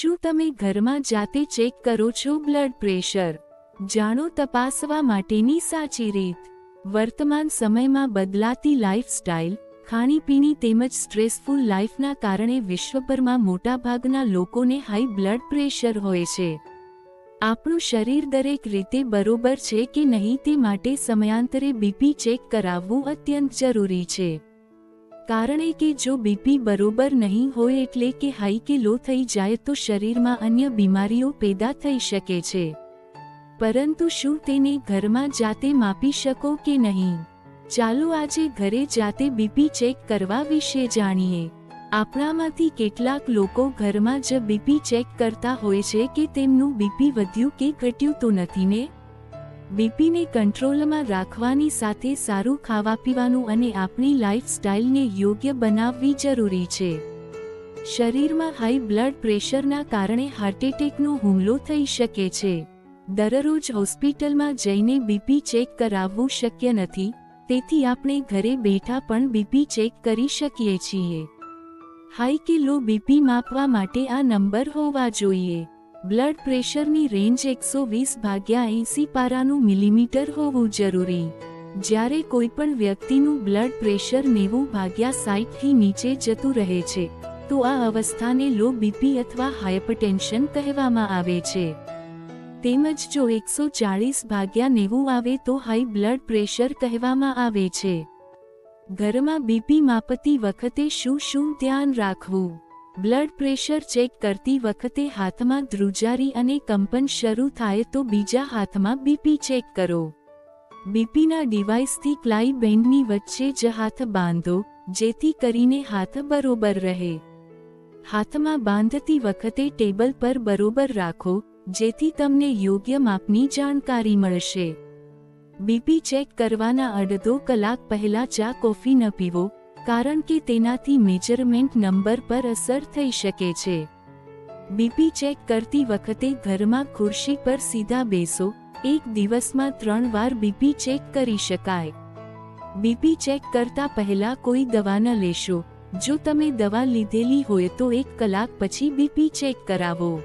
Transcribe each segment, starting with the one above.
શું તમે ઘરમાં જાતે ચેક કરો છો બ્લડ પ્રેશર? જાણો તપાસવા માટેની સાચી રીત. વર્તમાન સમયમાં બદલાતી લાઇફસ્ટાઇલ ખાણીપીણી તેમજ સ્ટ્રેસફુલ લાઈફના કારણે વિશ્વભરમાં મોટાભાગના લોકોને હાઈ બ્લડ પ્રેશર હોય છે. આપણું શરીર દરેક રીતે બરોબર છે કે નહીં તે માટે સમયાંતરે બીપી ચેક કરાવવું અત્યંત જરૂરી છે. કારણ કે જો બીપી બરોબર નહીં હોય એટલે કે હાઈ કે લો થઈ જાય તો શરીરમાં અન્ય બીમારીઓ પેદા થઈ શકે છે. પરંતુ શું તેને ઘરમાં જાતે માપી શકો કે નહીં? ચાલો આજે ઘરે જાતે બીપી ચેક કરવા વિશે જાણીએ. આપણામાંથી કેટલાક લોકો ઘરમાં જ બીપી ચેક કરતા હોય છે કે તેમનું બીપી વધ્યું કે ઘટ્યું તો નથી ને? બીપીને કંટ્રોલમાં રાખવાની સાથે સારું ખાવા પીવાનું અને આપણી લાઇફસ્ટાઇલને યોગ્ય બનાવવી જરૂરી છે. શરીરમાં હાઈ બ્લડ પ્રેશરના કારણે હાર્ટ એટેકનો હુમલો થઈ શકે છે. દરરોજ હોસ્પિટલમાં જઈને બીપી ચેક કરાવવું શક્ય નથી, તેથી આપણે ઘરે બેઠા પણ બીપી ચેક કરી શકીએ છીએ. હાઈ કે લો બીપી માપવા માટે આ નંબર હોવા જોઈએ. બ્લડ પ્રેશરની રેન્જ એકસો વીસ ભાગ્યા એંસી પારાનું મિલીમીટર હોવું જરૂરી. જ્યારે કોઈપણ વ્યક્તિનું બ્લડ પ્રેશર નેવું ભાગ્યા સાઠથી નીચે જતું રહે છે, તો આ અવસ્થાને લો બીપી અથવા હાયપરટેન્શન કહેવામાં આવે છે. તેમજ જો એકસો ચાળીસ ભાગ્યા નેવું આવે તો હાઈ બ્લડ પ્રેશર કહેવામાં આવે છે. ઘરમાં બીપી માપતી વખતે શું શું ધ્યાન રાખવું? બ્લડ પ્રેશર ચેક કરતી વખતે હાથમાં ધ્રુજારી અને કંપન શરૂ થાય તો બીજા હાથમાં બીપી ચેક કરો. બીપીના ડિવાઇસથી ક્લાઈ બેન્ડની વચ્ચે જ હાથ બાંધો, જેથી કરીને હાથ બરોબર રહે. હાથમાં બાંધતી વખતે ટેબલ પર બરોબર રાખો, જેથી તમને યોગ્ય માપની જાણકારી મળશે. બીપી ચેક કરવાના અડધો કલાક પહેલા ચા કોફી ન પીવો કારણ કે તેનાથી મેજરમેન્ટ નંબર પર અસર થઈ શકે છે. બીપી ચેક કરતી વખતે ઘરમાં ખુરશી પર સીધા બેસો, એક દિવસમાં ત્રણ વાર બીપી ચેક કરી શકાય. બીપી ચેક કરતા પહેલા કોઈ દવા ન લેશો. જો તમે દવા લીધેલી હોય તો એક કલાક પછી બીપી ચેક કરાવો.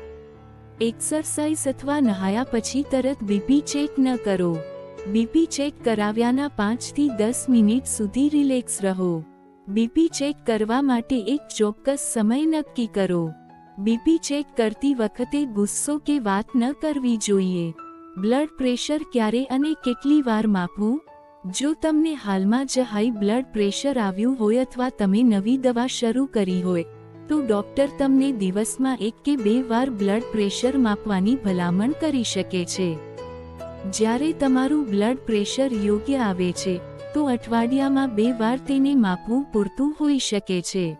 એક્સરસાઇઝ અથવા નહાયા પછી તરત બીપી ચેક ન કરો. બીપી ચેક કરાવ્યાના પાંચથી દસ મિનિટ સુધી રિલેક્સ રહો. બીપી ચેક કરવા માટે એક ચોક્કસ સમય નક્કી કરો. બીપી ચેક કરતી વખતે ગુસ્સો કે વાત ન કરવી જોઈએ. બ્લડ પ્રેશર ક્યારે અને કેટલી વાર માપવું? જો તમને હાલમાં જ હાઈ બ્લડ પ્રેશર આવ્યું હોય અથવા તમે નવી દવા શરૂ કરી હોય, તો ડોક્ટર તમને દિવસમાં એક કે બે વાર બ્લડ પ્રેશર માપવાની ભલામણ કરી શકે છે. જ્યારે તમારું બ્લડ પ્રેશર યોગ્ય આવે છે તો અઠવાડિયામાં બે વાર તેને માપવું પૂરતું હોઈ શકે છે.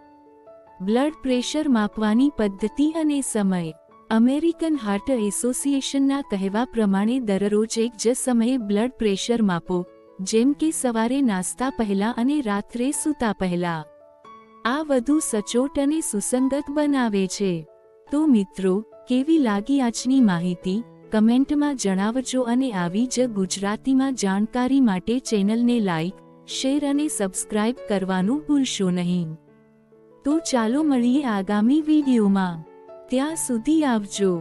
બ્લડ પ્રેશર માપવાની પદ્ધતિ અને સમય. અમેરિકન હાર્ટ એસોસિએશનના કહેવા પ્રમાણે દરરોજ એક જ સમયે બ્લડ પ્રેશર માપો, જેમ કે સવારે નાસ્તા પહેલા અને રાત્રે સૂતા પહેલા. આ વધુ સચોટ અને સુસંગત બનાવે છે. તો મિત્રો, કેવી લાગી આજની માહિતી? કમેન્ટમાં જણાવજો અને આવી જ ગુજરાતીમાં જાણકારી માટે ચેનલને લાઇક શેર અને સબસ્ક્રાઇબ કરવાનું ભૂલશો નહીં. તો ચાલો મળીએ આગામી વિડીયોમાં. ત્યાં સુધી આવજો.